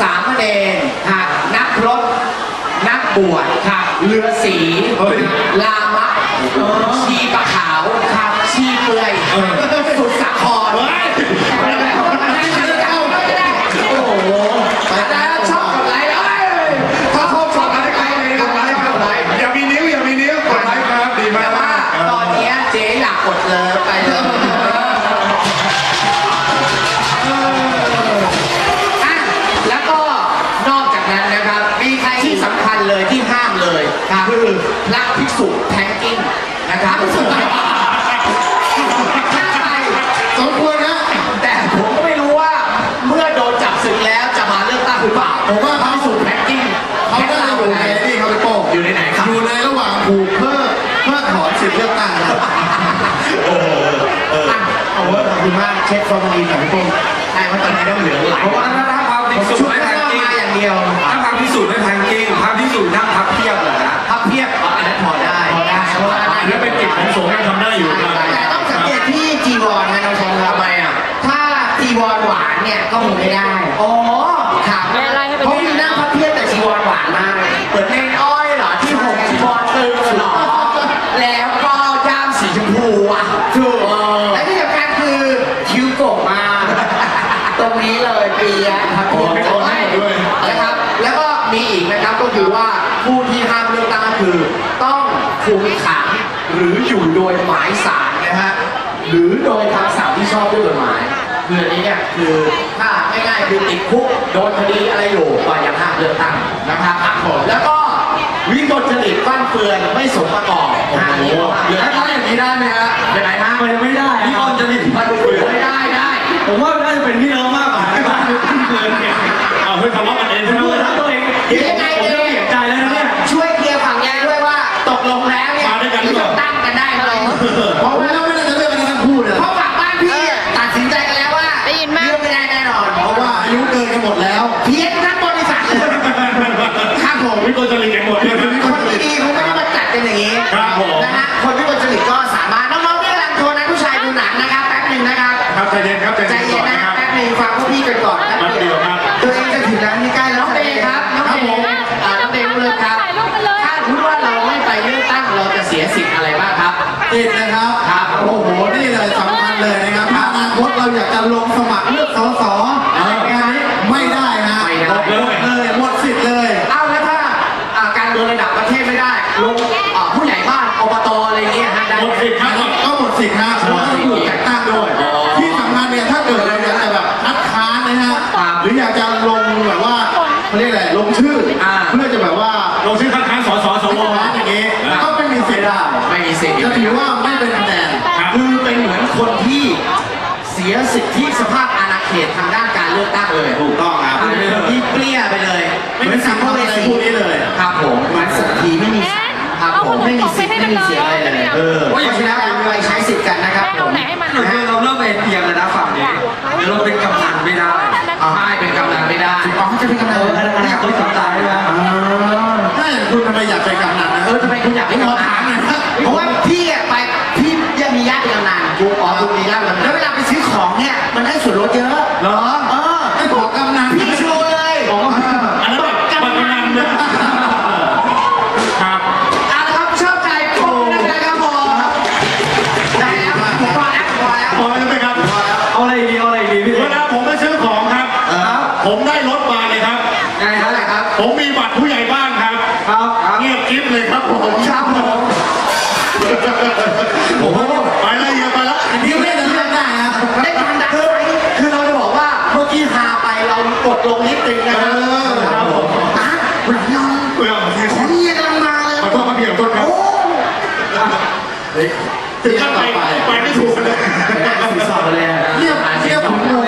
สามเณรค่ะนักรบนักบวชค่ะเรือสีเฮ้ยลามะชีปะขาว คือพระภิกษุแทงกิ้งนะครับ นี้เป็นกิจของสงฆ์ยังทำได้อยู่ครับแต่ต้องสังเกตที่จีวรนะน้องชมครับทำไมอะถ้าจีวรหวานเนี่ยก็คงไม่ได้ อ๋อครับไม่อะไรให้เป็น เพราะมีนั่งพับเพียบแต่จีวรหวานมากเหมือนเนนอ้อยเหรอที่ผมจีวรตึงเหรอ แล้วก็ย่ามสีชมพูอะถูกเออและที่สำคัญคือคิ้วโก่งมาก ตรงนี้เลยเปียะพับเพียบโอ้ให้หมดด้วย นะครับ แล้วก็มีอีกนะครับก็คือว่าผู้ที่ห้ามเลือกตั้งก็คือ ต้องคุมขัง หรืออยู่โดยหมายศาลนะฮะหรือโดยคำสั่งที่ชอบด้วยกฎหมายคืออันนี้เนี่ยคือถ้าง่ายๆคือติดคุกโดนคดีอะไรอยู่ก็ยังห้ามเลือกตั้งนะครับแล้วก็วิกลจริตฟั่นเฟือนไม่สมประกอบโอ้โหเหลือถ้าอย่างนี้ได้ไหมฮะยังไงฮะมันไม่ได้วิพี่กอลอนจจะริมีตฟั่นเฟือนไม่ได้ได้ผมว่าน่าจะเป็นพี่เลิฟมากกว่านะเกินเนี่ยเอาเฮ้ยทะเลาะกันเองใช่ไหมพูดทั้งตัวเองเดี๋ยวยังไงผมเจ๊จะเสียใจแล้วนะเนี่ยช่วยเคลียร์ฝั่งยายด้วยว่าตกลงแล้วเนี่ยมา ด้วยกันหรือเปล่าตั้งกันได้ไหมเพราะว่าไม่น่าจะเลือกกันทั้งคู่เลยเพราะฝั่งบ้านพี่เนี่ยตัดสินใจกันแล้วว่าได้ยินไหมเลือกไม่ได้แน่นอน เพราะว่าอายุเกินกันหมดแล้ว เพี้ยนทั้งบริษัทเลยครับผมวิกลจริตกันหมดเลย เราอยากจะลงสมัครเลือกสสเอองานนี้ไม่ได้นะไม่ได้ หมดเลยหมดสิทธิ์เลยเอาแล้วถ้าอ่าการเมืองระดับประเทศไม่ได้ลงอ่าผู้ใหญ่บ้านอบตอะไรเงี้ยฮะได้หมดสิทธิ์ครับ ก็หมดสิทธิ์นะเพราะว่าต้องถูกแต่งตั้งด้วยอ๋อที่สำคัญเนี่ยถ้าเกิดเราอยากจะแบบคัดค้านนะฮะครับหรืออยากจะลงแบบว่าเขาเรียกอะไรลงชื่ออา เพื่อจะแบบว่าลงชื่อคัดค้านสสสวค้านอย่างนี้ก็ไม่มีสิทธิ์ได้ไม่มีสิทธิ์จะถือว่าไม่เป็นคะแนนคือเป็นเหมือนคนที่เสียสิทธิสภาพอาณาเขตทางด้านการเลือกตั้งเลยถูกต้องครับคือเป็นคนที่เปรี้ยไปเลยไม่มีสิทธิ์ทำอะไรพวกนี้เลยครับผมเหมือนสุขีไม่มีสิทธิ์ครับผมไม่มีสิทธิ์ไม่มีเสียงอะไรเลยเออเพราะฉะนั้นไปใช้สิทธิ์กันนะครับแม่ผเอามไหนให้มันเดี๋ยวเราเริ่มเอ็นเอียงแล้วนะฝั่งนี้เดี๋ยวเราเป็นกำนันไม่ได้ใช่เป็นกำนันไม่ได้อ๋อเขาจะเป็นกำลังเออแล้วนะต้องสนใจนะถ้าอย่างคุณทำไมอยากเป็นกำนันนะเออทำไมคุณอยากให้ขอกำนัถามนหน่อยครับเพราะว่าพี่อะไปพี่ยังมีญาติเป็นกำนันกูอ๋อ มัน ถึงเที่ยจะวไปต่อไปไปไม่ถูกเลย